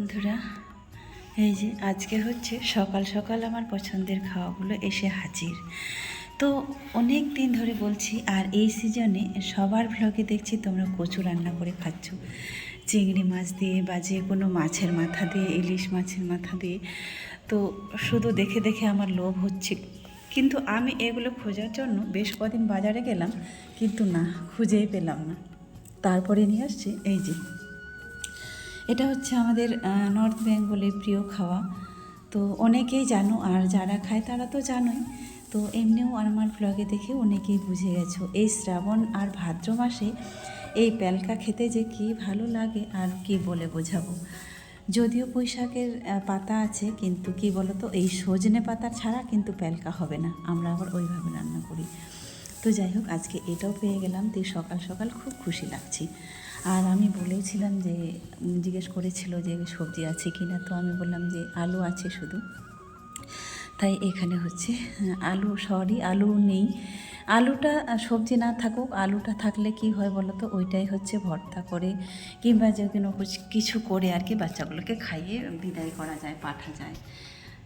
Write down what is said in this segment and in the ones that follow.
বন্ধুরা, এই যে আজকে হচ্ছে সকাল সকাল আমার পছন্দের খাওয়াগুলো এসে হাজির। তো অনেক দিন ধরে বলছি, আর এই সিজনে সবার ভ্লগে দেখছি তোমরা কচু রান্না করে খাচ্ছ। চিংড়ি মাছ দিয়ে বা যে কোনো মাছের মাথা দিয়ে, ইলিশ মাছের মাথা দিয়ে। তো শুধু দেখে দেখে আমার লোভ হচ্ছে। কিন্তু আমি এগুলো খোঁজার জন্য বেশ কদিন বাজারে গেলাম, কিন্তু না, খুঁজেই পেলাম না। তারপরে নিয়ে আসছি, এই যে এটা হচ্ছে আমাদের নর্থ বেঙ্গলের প্রিয় খাওয়া। তো অনেকেই জানো, আর যারা খায় তারা তো জানোই। তো এমনিও আমার ব্লগে দেখে অনেকেই বুঝে গেছো, এই শ্রাবণ আর ভাদ্র মাসে এই প্যালকা খেতে যে কি ভালো লাগে আর কি বলে বোঝাবো। যদিও পুঁইশাকের পাতা আছে, কিন্তু কি বলতো, এই সজনে পাতা ছাড়া কিন্তু প্যালকা হবে না। আমরা আবার ওইভাবে রান্না করি। তো যাই হোক, আজকে এটাও পেয়ে গেলাম, তো সকাল সকাল খুব খুশি লাগছি। আর আমি বলেছিলাম যে, জিজ্ঞেস করেছিল যে সবজি আছে কি না তো আমি বললাম যে আলু আছে শুধু। তাই এখানে হচ্ছে, আলু, সরি, আলু নেই। আলুটা, সবজি না থাকুক, আলুটা থাকলে কি হয় বলো তো, ওইটাই হচ্ছে ভর্তা করে, কিংবা যে কোনো কুছ- করে আর কি বাচ্চাগুলোকে খাইয়ে বিদায় করা যায়, পাঠা যায়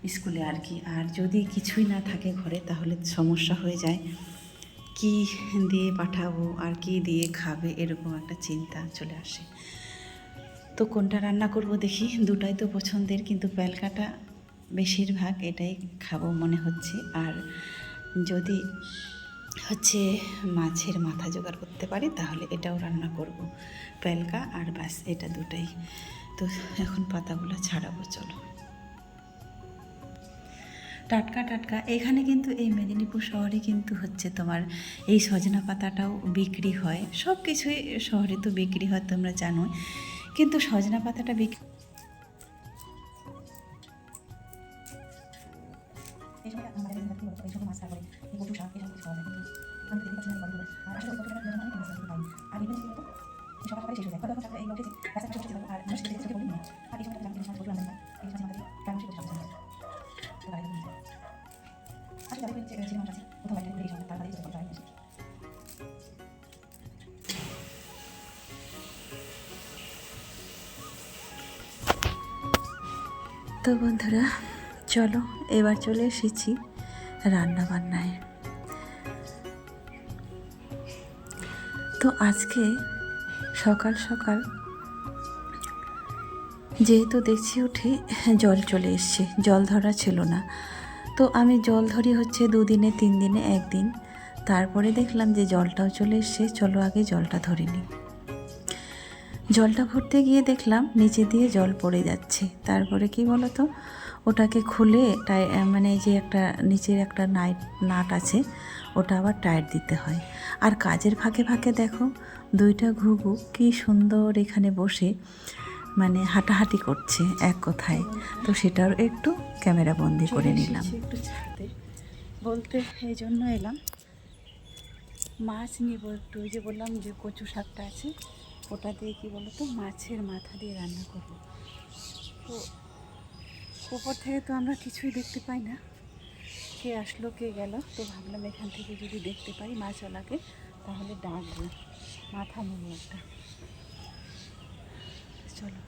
স্কুলে আর কি। আর যদি কিছুই না থাকে ঘরে, তাহলে সমস্যা হয়ে যায়। কি দিয়ে পাঠাবো আর কি দিয়ে খাবে এরকম একটা চিন্তা চলে আসে। তো কোনটা রান্না করব দেখি, দুটাই তো পছন্দের কিন্তু প্যালকাটা বেশিরভাগ এটাই খাব মনে হচ্ছে। আর যদি হচ্ছে মাছের মাথা জোগাড় করতে পারি তাহলে এটাও রান্না করব, প্যালকা আর ব্যাস এটা দুটাই। তো এখন পাতাগুলো ছাড়াবো, চলো। টাটকা টাটকা। এখানে কিন্তু এই মেদিনীপুর শহরে কিন্তু হচ্ছে তোমার এই সজনা পাতাটাও বিক্রি হয়। সব কিছুই শহরে তো বিক্রি হয়, তোমরা জানোই। কিন্তু সজনা পাতাটা বিক্রি আর তো বন্ধুরা, চলো এবার চলে এসেছি রান্না বান্নায় তো আজকে সকাল সকাল যেহেতু দেখছি উঠে জল চলে এসছে, জল ধরা ছিল না। তো আমি জল ধরি হচ্ছে দুদিনে তিন দিনে একদিন। তারপরে দেখলাম যে জলটাও চলে এসছে, চলো আগে জলটা ধরে নিই। জলটা ভরতে গিয়ে দেখলাম নিচে দিয়ে জল পড়ে যাচ্ছে। তারপরে কি বলো তো ওটাকে খুলে মানে যে একটা নিচের একটা নাইট, নাট আছে, ওটা আবার টায়ার দিতে হয়। আর কাজের ফাঁকে ফাঁকে দেখো, দুইটা ঘুঘু কি সুন্দর এখানে বসে। মানে হাঁটাহাঁটি করছে এক কথায়। তো সেটার একটু ক্যামেরা বন্দি করে নিলাম। একটু ছাড়তে বলতে এই জন্য এলাম। মাছ নিব একটু ওই যে বললাম যে কচু শাকটা আছে ওটা দিয়ে কি বলো তো মাছের মাথা দিয়ে রান্না করব। তো উপর থেকে তো আমরা কিছুই দেখতে পাই না। কে আসলো কে গেল তো ভাবলাম এখান থেকে যদি দেখতে পাই মাছওয়ালাকে তাহলে ডাকবো। মাথা নেব একটা চলো।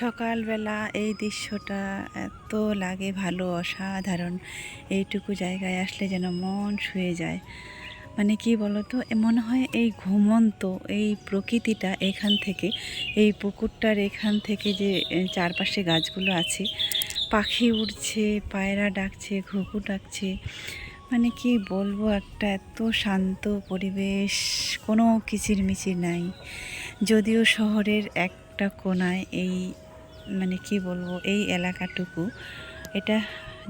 সকালবেলা এই দৃশ্যটা এত লাগে, ভালো, অসাধারণ। এইটুকু জায়গায় আসলে যেন মন শুয়ে যায়। মানে কি বলতো মনে হয় এই ঘুমন্ত, এই প্রকৃতিটা এখান থেকে, এই পুকুরটার এখান থেকে যে চারপাশে গাছগুলো আছে, পাখি উড়ছে, পায়রা ডাকছে, ঘুঘু ডাকছে মানে কি বলব, একটা এত শান্ত পরিবেশ, কোনো কিচিরমিচির নাই। যদিও শহরের একটা কোনায় এই মানে কি বলব, এই এলাকাটুকু। এটা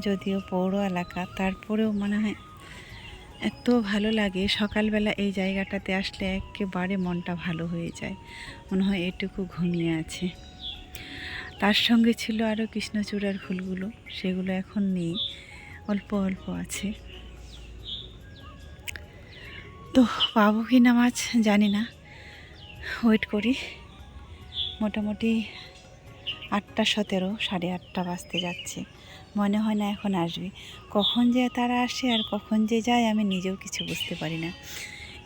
যদিও পৌর এলাকা, তারপরেও মনে হয় এত ভালো লাগে সকালবেলা এই জায়গাটাতে আসলে একেবারে মনটা ভালো হয়ে যায়। মনে হয় এটুকু ঘুমিয়ে আছে। তার সঙ্গে ছিল আরও কৃষ্ণচূড়ার ফুলগুলো, সেগুলো এখন নেই, অল্প অল্প আছে। তো পাবো কি না মাছ জানি না। ওয়েট করি। মোটামুটি আটটা সতেরো, সাড়ে আটটা বাজতে যাচ্ছে। মনে হয় না এখন আসবে। কখন যে তারা আসে আর কখন যে যায় আমি নিজেও কিছু বুঝতে পারি না।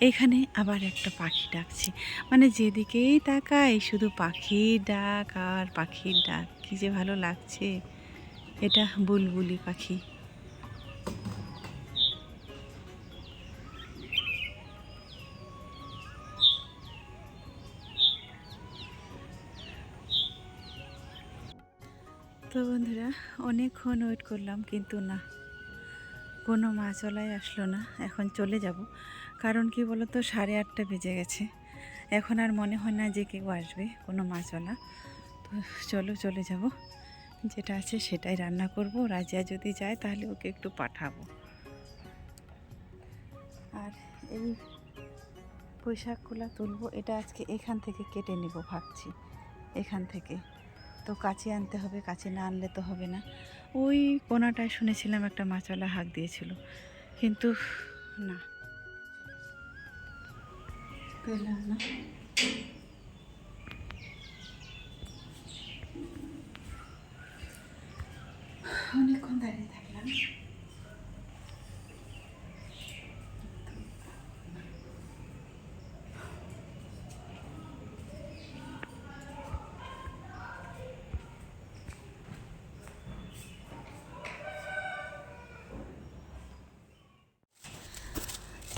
এখানে আবার একটা পাখি ডাকছে। মানে যেদিকেই তাকাই শুধু পাখির ডাক আর পাখির ডাক। কী যে ভালো লাগছে। এটা বুলবুলি পাখি। তো বন্ধুরা, অনেকক্ষণ ওয়েট করলাম, কিন্তু না। কোনো মাছওয়ালাই আসলো না, এখন চলে যাব। কারণ কি বলো তো সাড়ে আটটা বেজে গেছে। এখন আর মনে হয় না যে কেউ আসবে, কোনো মাছওয়ালা তো চলো, চলে যাব। যেটা আছে সেটাই রান্না করব। রাজিয়া যদি যায়, তাহলে ওকে একটু পাঠাবো। আর এই পোশাকগুলো তুলবো। এটা আজকে এখান থেকে কেটে নেব, ভাবছি। এখান থেকে। তো কাছে আনতে হবে, কাছে না আনলে তো হবে না। ওই কোনাটায় শুনেছিলাম একটা মাছওয়ালা হাঁক দিয়েছিল। কিন্তু না। পেলাম না।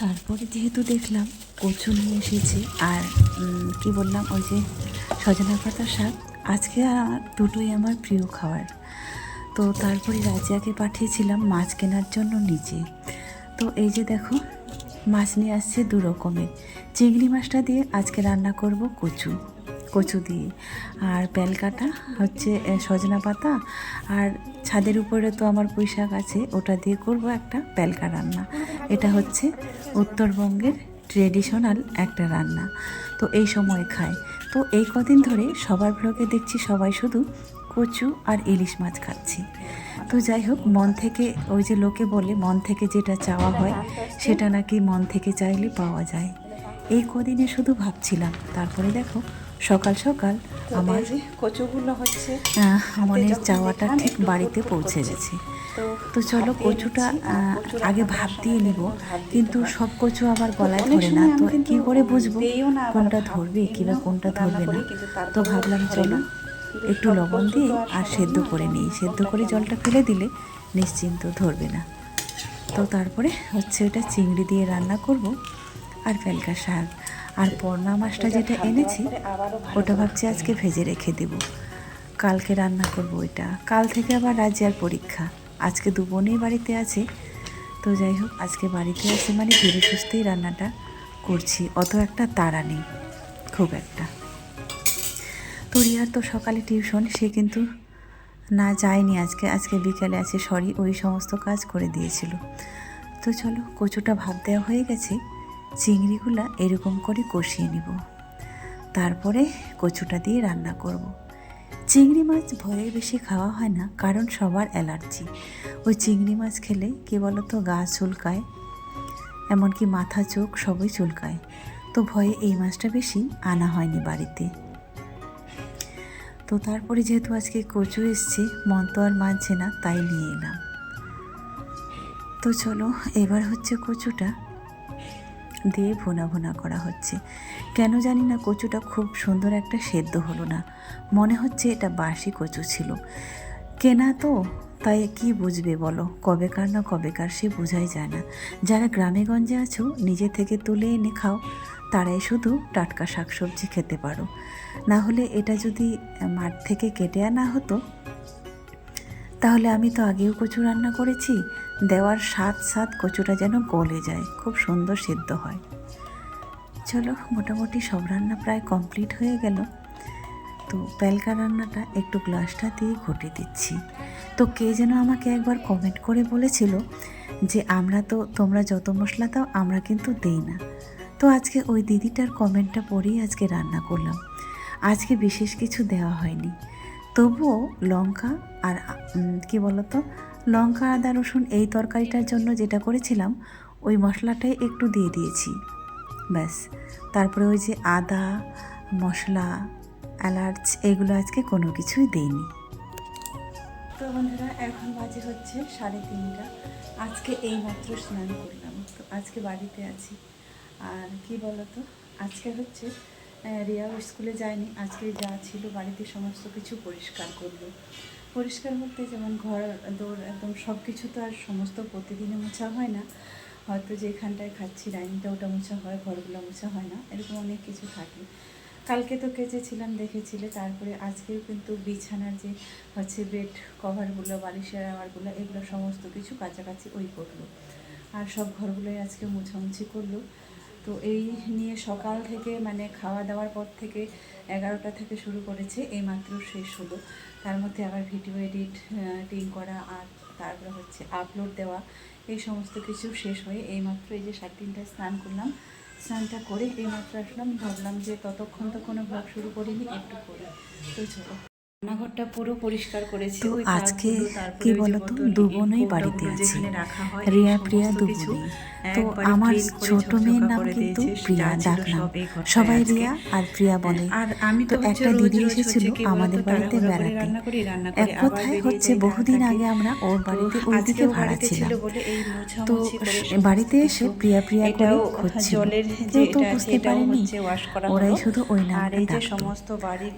তারপরে যেহেতু দেখলাম কচু নিয়ে এসেছি আর কি বললাম, ওই যে সজনা পাতা শাক, আজকে আমার দুটোই আমার প্রিয় খাবার। তো তারপরে রাজিয়াকে পাঠিয়েছিলাম মাছ কেনার জন্য নিচে তো এই যে দেখো, মাছ নিয়ে আসছে দু রকমের চিংড়ি মাছটা দিয়ে আজকে রান্না করব কচু। কচু দিয়ে আর প্যালকাটা হচ্ছে সজনা পাতা। আর ছাদের উপরে তো আমার পুঁই শাক আছে, ওটা দিয়ে করব একটা প্যালকা রান্না। এটা হচ্ছে উত্তরবঙ্গের ট্রেডিশনাল একটা রান্না। তো এই সময় খায় তো এই কদিন ধরে সবার ব্লগে দেখছি সবাই শুধু কচু আর ইলিশ মাছ খাচ্ছি। তো যাই হোক, মন থেকে ওই যে লোকে বলে, মন থেকে যেটা চাওয়া হয়, সেটা নাকি মন থেকে চাইলে পাওয়া যায়। এই কদিনে শুধু ভাবছিলাম, তারপরে দেখো সকাল সকাল আমার কচুগুলো হচ্ছে আহ, মনের চাওয়াটা ঠিক বাড়িতে পৌঁছে গেছে। তো চলো কচুটা আগে ভাব দিয়ে নিব। কিন্তু সব কচু আবার গলায় ধরে না। তো কি করে বুঝব? কোনটা ধরবে কিংবা কোনটা ধরবে না? তো ভাবলাম চলো একটু লবণ দিয়ে আর সেদ্ধ করে নিই। সেদ্ধ করে জলটা ফেলে দিলে নিশ্চিন্ত ধরবে না। তো তারপরে হচ্ছে ওটা চিংড়ি দিয়ে রান্না করব আর পেলকা শাক। আর পর্ণা মাছটা যেটা এনেছি ওটা ভাবছি আজকে ভেজে রেখে দেব। কালকে রান্না করব ওইটা। কাল থেকে আবার রাজিয়ার পরীক্ষা। আজকে দু বোনেই বাড়িতে আছে। তো যাই হোক আজকে বাড়িতে আছে মানে ধীরে সুস্থেই রান্নাটা করছি। অত একটা তাড়া নেই খুব একটা। তো রিয়ার তো সকালে টিউশন সে কিন্তু না যায়নি আজকে। আজকে বিকেলে আছে সরি ওই সমস্ত কাজ করে দিয়েছিল। তো চলো কচুটা ভাব দেওয়া হয়ে গেছে। চিংড়িগুলা এরকম করে কষিয়ে নিব। তারপরে কচুটা দিয়ে রান্না করব। চিংড়ি মাছ ভয়ে বেশি খাওয়া হয় না, কারণ সবার অ্যালার্জি। ওই চিংড়ি মাছ খেলে কি বলতো, গা চুলকায়, এমনকি মাথা, চোখ সবই চুলকায়। তো ভয়ে এই মাছটা বেশি আনা হয়নি বাড়িতে। তো তারপরে যেহেতু আজকে কচু এসছে, মন তো আর মানছে না, তাই নিয়ে এলাম। তো চলো, এবার হচ্ছে কচুটা। দিয়ে ভোনা ভোনা করা হচ্ছে। কেন জানি না কচুটা খুব সুন্দর একটা সেদ্ধ হলো না। মনে হচ্ছে এটা বাসি কচু ছিল। কেনা তো, তাই কি বুঝবে বলো? কবেকার না কবেকার সে বোঝাই যায় না। যারা গ্রামে গঞ্জে আছো, নিজে থেকে তুলে এনে খাও। তারাই শুধু টাটকা শাকসবজি খেতে পারো। না হলে এটা যদি মাঠ থেকে কেটে আনা হতো, তাহলে আমি তো আগেও কচু রান্না করেছি। দেওয়ার স্বাদ স্বাদ কচুটা যেন গলে যায়, খুব সুন্দর সিদ্ধ হয়। চলো, মোটামুটি সব রান্না প্রায় কমপ্লিট হয়ে গেল। তো প্যালকা রান্নাটা একটু গ্লাসটা দিয়ে ঘটে দিচ্ছি। তো কে যেন আমাকে একবার কমেন্ট করে বলেছিল যে, আমরা তো, তোমরা যত মশলা দাও, আমরা কিন্তু দেই না। তো আজকে ওই দিদিটার কমেন্টটা পড়েই আজকে রান্না করলাম। আজকে বিশেষ কিছু দেওয়া হয়নি। তবুও লঙ্কা আর কি বলতো? লঙ্কা, আদা, রসুন এই তরকারিটার জন্য যেটা করেছিলাম, ওই মশলাটাই একটু দিয়ে দিয়েছি। ব্যাস। তারপরে ওই যে আদা, মশলা, এলাচ, এগুলো আজকে কোনো কিছুই দেইনি। তো বন্ধুরা, এখন বাজে হচ্ছে সাড়ে তিনটা। আজকে এইমাত্র স্নান করলাম। তো আজকে বাড়িতে আছি। আর কি বলতো, আজকে হচ্ছে রিয়াও স্কুলে যায়নি। আজকে যা ছিল বাড়িতে সমস্ত কিছু পরিষ্কার করল। পরিষ্কার বলতে যেমন ঘর দৌড় একদম সব কিছু তো আর সমস্ত প্রতিদিনে মোছা হয় না। হয়তো যেখানটায় খাচ্ছি, ডাইনিংটা ওটা মোছা হয়, ঘরগুলো মোছা হয় না, এরকম অনেক কিছু থাকে। কালকে তো কেচেছিলাম দেখেছিলে, তারপরে আজকেও কিন্তু বিছানার যে হচ্ছে বেড কভারগুলো বালিশের আওয়ারগুলো, এগুলো সমস্ত কিছু কাছাকাছি ওই করল। আর সব ঘরগুলোই আজকে মোছামুছি করল। তো এই নিয়ে সকাল থেকে মানে খাওয়া দাওয়ার পর থেকে এগারোটা থেকে শুরু করেছে এই মাত্র শেষ হলো। তার মধ্যে আবার ভিডিও এডিট টিং করা আর তারপরে হচ্ছে আপলোড দেওয়া, এই সমস্ত কিছু শেষ হয়ে এইমাত্র এই যে সাড়ে তিনটায় স্নান করলাম, স্নানটা করে এইমাত্র আসলাম, ভাবলাম যে ততক্ষণ তো কোনো ব্লগ শুরু করিনি, একটু করি। তো চলো। রান্নাঘরটা পুরো পরিষ্কার করেছি তো আজকে কি বলতো? দু বোনই বাড়িতে আছে। হয়, রিয়া প্রিয়া দু তো আমার ছোট মেয়ের নাম কিন্তু প্রিয়া ঘরটায় সবাই রিয়া আর প্রিয়া বলে। আর আমি তো একটা দিদি এসেছিল আমাদের বাড়িতে বেড়াতে। এক কথায় হচ্ছে বহুদিন আগে আমরা ওর বাড়িতে ওইদিকে আজকেও ভাড়া ছিলাম। তো বাড়িতে এসে প্রিয়া প্রিয়া করে খুঁজছিল। কেউ তো বুঝতে পারেনি। করা ওরাই শুধু ওই আর নামটা ডাকতো।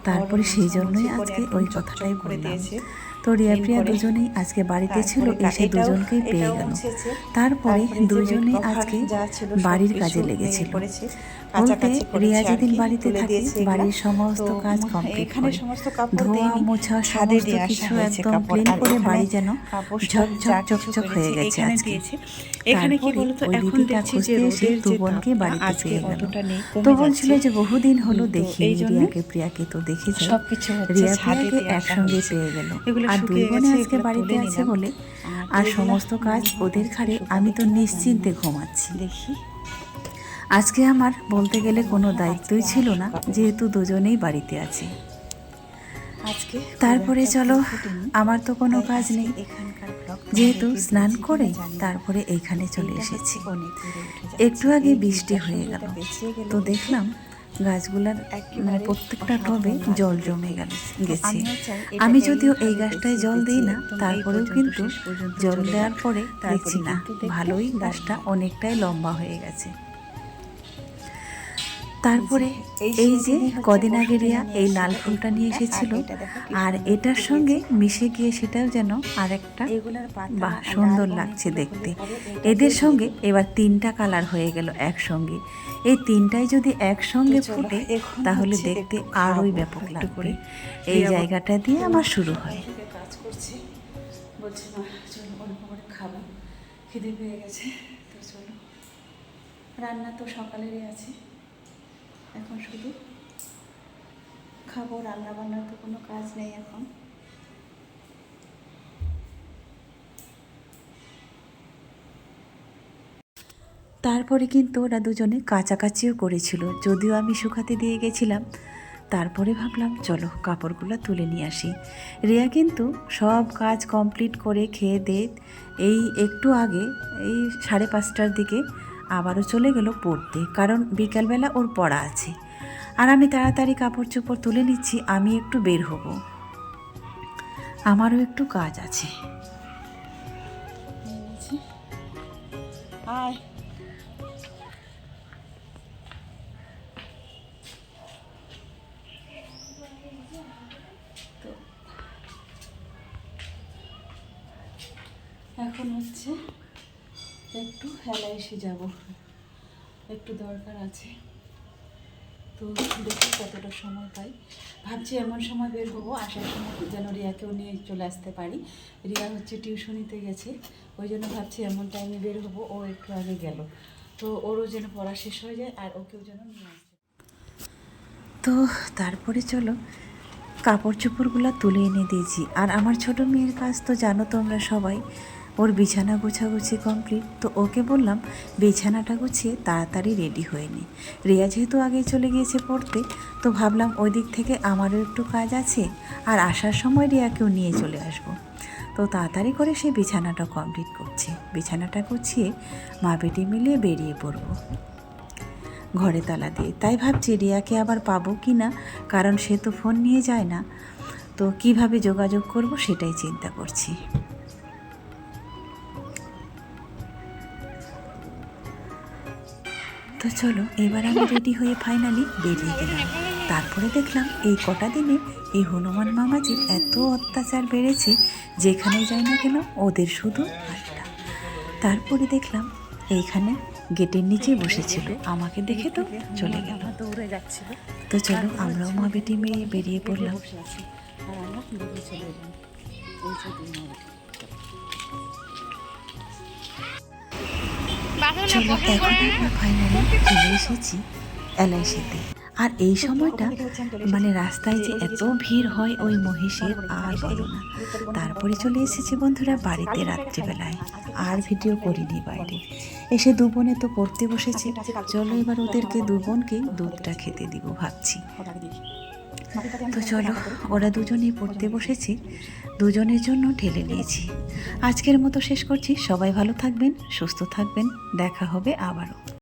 তারপরে সেই জন্যই আজকে একদম ওই চকচক কথাটাই করে বললাম দিয়েছে। তো রিয়া প্রিয়া। দুজনেই আজকে বাড়িতে ছিল এসে দুজনকেই পেয়ে গেল। তারপরে দুজনেই আজকে বাড়ির কাজে লেগেছিল। বলতে রিয়া যেদিন বাড়িতে থাকে বাড়ির সমস্ত কাজ কমপ্লিট করে। ধোয়া মোছা সমস্ত কিছু একদম ক্লিন করে বাড়ি যেন কাপড় ঝক সব যা ঝক কিছু চকচক হয়ে গেছে আজকে। এখানে কি বলতো এখন দেখছি যে রোদের যে বাড়িতে পেয়ে গেল। তো বলছিল যে বহুদিন হলো দেখি রিয়াকে প্রিয়াকে তো দেখে যাই। সবকিছু রিয়া প্রিয়াকে একসঙ্গে পেয়ে গেল আর দুই বোনে আজকে বাড়িতে আছে বলে আর সমস্ত কাজ ওদের ঘাড়ে আমি তো নিশ্চিন্তে ঘুমাচ্ছি। দেখি। আজকে আমার বলতে গেলে কোনো দায়িত্বই ছিল না যেহেতু দুজনেই বাড়িতে আছে। আজকে তারপরে চলো আমার তো কোনো কাজ নেই। যেহেতু স্নান করে। তারপরে এইখানে চলে এসেছি। একটু আগে বৃষ্টি হয়ে গেলে। তো দেখলাম গাছগুলার মানে প্রত্যেকটা টবে জল জমে গেল গেছে। আমি যদিও এই গাছটায় জল দিই না তারপরেও কিন্তু জল দেওয়ার পরে তাই দেখছি না। ভালোই গাছটা অনেকটাই লম্বা হয়ে গেছে। তারপরে এই যে কদিন আগে রিয়া এই লাল ফুলটা নিয়ে ফুলটা, আর এসেছিল। আর এটার সঙ্গে মিশে গিয়ে সেটাও যেন আর একটা বাহ সুন্দর লাগছে দেখতে। এদের সঙ্গে এবার তিনটা কালার হয়ে গেল একসঙ্গে। এই তিনটাই যদি একসঙ্গে ফুটে তাহলে দেখতে আরোই ব্যাপক লাগবে। করে। এই জায়গাটা দিয়ে আমার শুরু হয়। কাজ করছি। বলছি মা চলো অল্প করে খাব। খিদে পেয়ে গেছে। তো চলো রান্না তো সকালেরই আছে। এখন শুধু খাব রান্না বান্নার তো কোনো কাজ নেই এখন। তারপরে কিন্তু ওরা দুজনে কাচাকাচিও করেছিল। যদিও আমি শুকাতে দিয়ে গেছিলাম, তারপরে ভাবলাম, চলো কাপড়গুলো তুলে নিয়ে আসি। রিয়া কিন্তু সব কাজ কমপ্লিট করে খেয়ে দে, এই একটু আগে, এই সাড়ে পাঁচটার দিকে আবারও চলে গেল পড়তে, কারণ বিকালবেলা ওর পড়া আছে। আর আমি তাড়াতাড়ি কাপড় চোপড় তুলে নিচ্ছি, আমি একটু বের হব। আমারও একটু কাজ আছে। এখন হচ্ছে একটু এলআইসি যাব। একটু দরকার আছে। তো দেখি কতটা সময় পাই। ভাবছি এমন সময় বের হব, আসার সময় যেন রিয়াকেও নিয়ে চলে আসতে পারি। রিয়া হচ্ছে টিউশনিতে গেছে, ওই জন্য ভাবছি এমন টাইমে বের হব, ও একটু আগে গেল। তো ওরও যেন পড়া শেষ হয়ে যায়, আর ওকেও যেন নিয়ে আসতে তো তারপরে চলো, কাপড় চোপড়গুলো তুলে এনে দিয়েছি। আর আমার ছোট মেয়ের কাজ তো জানো তোমরা সবাই ওর বিছানা গোছাগুছি কমপ্লিট তো ওকে বললাম, বিছানাটা গুছিয়ে তাড়াতাড়ি রেডি হয়ে নে। রিয়া যেহেতু আগে চলে গিয়েছে পড়তে, তো ভাবলাম ওই দিক থেকে আমারও একটু কাজ আছে, আর আসার সময় রিয়াকেও নিয়ে চলে আসব। তো তাড়াতাড়ি করে সে বিছানাটা কমপ্লিট করছে। বিছানাটা গুছিয়ে মা বেটি মিলিয়ে বেরিয়ে পড়ব। ঘরে তালা দিয়ে। তাই ভাবছি রিয়াকে আবার পাবো কি না, কারণ সে তো ফোন নিয়ে যায় না। তো কীভাবে যোগাযোগ করব সেটাই চিন্তা করছি। তো চলো, এবার আমি রেডি হয়ে ফাইনালি বেরিয়ে গেলাম। তারপরে দেখলাম এই কটা দিনে এই হনুমান মামাজির এত অত্যাচার বেড়েছে যেখানে যাই না কেন ওদের শুধু আড্ডা তারপরে দেখলাম এইখানে গেটের নিচে বসেছিল, আমাকে দেখে তো চলে গেল। তো চলো, আমরাও মা বেটি মেয়ে বেরিয়ে পড়লাম। আর আমরা চলে চলো এখন আমরা ফাইনালি চলে এসেছি এলআইসিতে। আর এই সময়টা মানে রাস্তায় যে এত ভিড় হয় ওই মহিষের আর বলো না। তারপরে চলে এসেছি বন্ধুরা বাড়িতে রাত্রিবেলায়। আর ভিডিও করিনি বাইরে। এসে দু বোনে তো পড়তে বসেছে। চলো এবার ওদেরকে দু বোনকে দুধটা খেতে দিব ভাবছি। তো চলো ওরা দুজনেই পড়তে বসেছে। দুজনের জন্য ঢেলে নিয়েছি। আজকের মতো শেষ করছি। সবাই ভালো থাকবেন, সুস্থ থাকবেন। দেখা হবে আবারও।